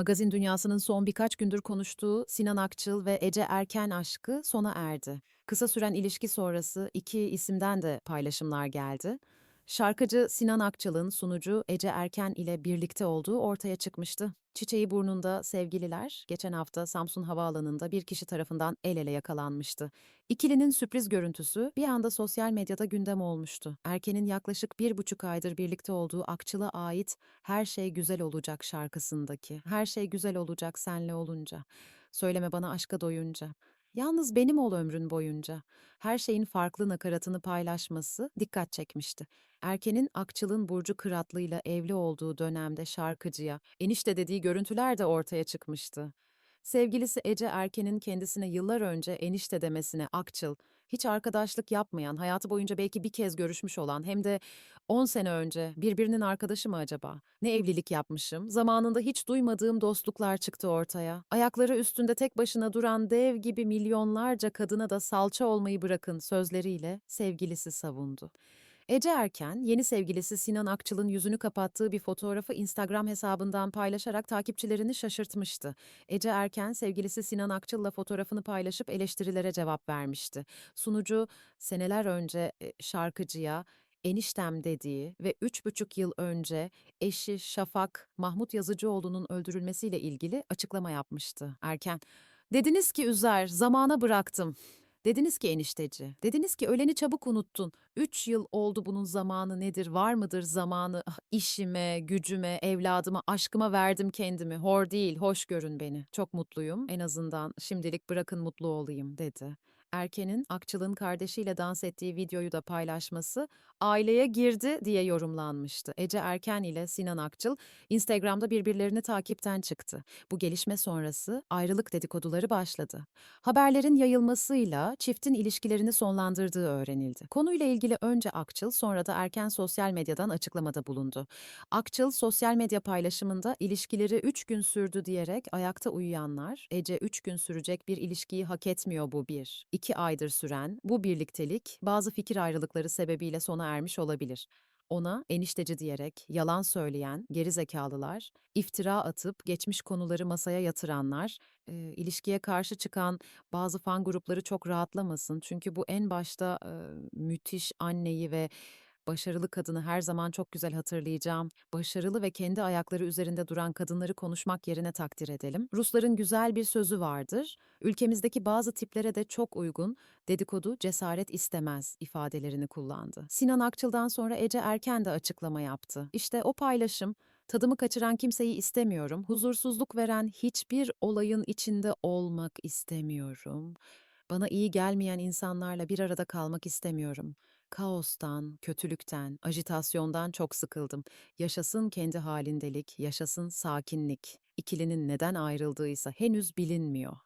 Magazin dünyasının son birkaç gündür konuştuğu Sinan Akçıl ve Ece Erken aşkı sona erdi. Kısa süren ilişki sonrası iki isimden de paylaşımlar geldi. Şarkıcı Sinan Akçıl'ın sunucu Ece Erken ile birlikte olduğu ortaya çıkmıştı. Çiçeği burnunda sevgililer geçen hafta Samsun Havaalanı'nda bir kişi tarafından el ele yakalanmıştı. İkilinin sürpriz görüntüsü bir anda sosyal medyada gündem olmuştu. Erken'in yaklaşık bir buçuk aydır birlikte olduğu Akçıl'a ait Her Şey Güzel Olacak şarkısındaki Her şey güzel olacak senle olunca. Söyleme bana aşka doyunca. Yalnız benim ol ömrün boyunca. Her şeyin farklı nakaratını paylaşması dikkat çekmişti. Erken'in Akçıl'ın Burcu Kıratlı'yla evli olduğu dönemde şarkıcıya enişte dediği görüntüler de ortaya çıkmıştı. Sevgilisi Ece Erken'in kendisine yıllar önce enişte demesine Akçıl, hiç arkadaşlık yapmayan, hayatı boyunca belki bir kez görüşmüş olan hem de 10 sene önce birbirinin arkadaşı mı acaba? Ne evlilik yapmışım? Zamanında hiç duymadığım dostluklar çıktı ortaya. Ayakları üstünde tek başına duran dev gibi milyonlarca kadına da salça olmayı bırakın sözleriyle sevgilisi savundu. Ece Erken, yeni sevgilisi Sinan Akçıl'ın yüzünü kapattığı bir fotoğrafı Instagram hesabından paylaşarak takipçilerini şaşırtmıştı. Ece Erken, sevgilisi Sinan Akçıl'la fotoğrafını paylaşıp eleştirilere cevap vermişti. Sunucu, seneler önce e, şarkıcıya eniştem dediği ve üç buçuk yıl önce eşi Şafak Mahmut Yazıcıoğlu'nun öldürülmesiyle ilgili açıklama yapmıştı. Erken, dediniz ki Üzer, zamana bıraktım. Dediniz ki enişteci, dediniz ki öleni çabuk unuttun. Üç yıl oldu bunun zamanı nedir, var mıdır zamanı? Ah, işime, gücüme, evladıma, aşkıma verdim kendimi. Hor değil, hoş görün beni. Çok mutluyum, en azından şimdilik bırakın mutlu olayım, dedi. Erken'in Akçıl'ın kardeşiyle dans ettiği videoyu da paylaşması aileye girdi diye yorumlanmıştı. Ece Erken ile Sinan Akçıl Instagram'da birbirlerini takipten çıktı. Bu gelişme sonrası ayrılık dedikoduları başladı. Haberlerin yayılmasıyla çiftin ilişkilerini sonlandırdığı öğrenildi. Konuyla ilgili önce Akçıl sonra da Erken sosyal medyadan açıklamada bulundu. Akçıl sosyal medya paylaşımında ilişkileri 3 gün sürdü diyerek ayakta uyuyanlar, Ece 3 gün sürecek bir ilişkiyi hak etmiyor bu bir. 2 aydır süren bu birliktelik bazı fikir ayrılıkları sebebiyle sona ermiş olabilir. Ona enişteci diyerek yalan söyleyen geri zekalılar, iftira atıp geçmiş konuları masaya yatıranlar, e, ilişkiye karşı çıkan bazı fan grupları çok rahatlamasın. Çünkü bu en başta e, müthiş anneyi ve başarılı kadını her zaman çok güzel hatırlayacağım. Başarılı ve kendi ayakları üzerinde duran kadınları konuşmak yerine takdir edelim. Rusların güzel bir sözü vardır. Ülkemizdeki bazı tiplere de çok uygun dedikodu cesaret istemez ifadelerini kullandı. Sinan Akçıl'dan sonra Ece Erken de açıklama yaptı. İşte o paylaşım Tadımı kaçıran kimseyi istemiyorum. Huzursuzluk veren hiçbir olayın içinde olmak istemiyorum. Bana iyi gelmeyen insanlarla bir arada kalmak istemiyorum. Kaostan, kötülükten, ajitasyondan çok sıkıldım. Yaşasın kendi halindelik, yaşasın sakinlik. İkilinin neden ayrıldığıysa henüz bilinmiyor.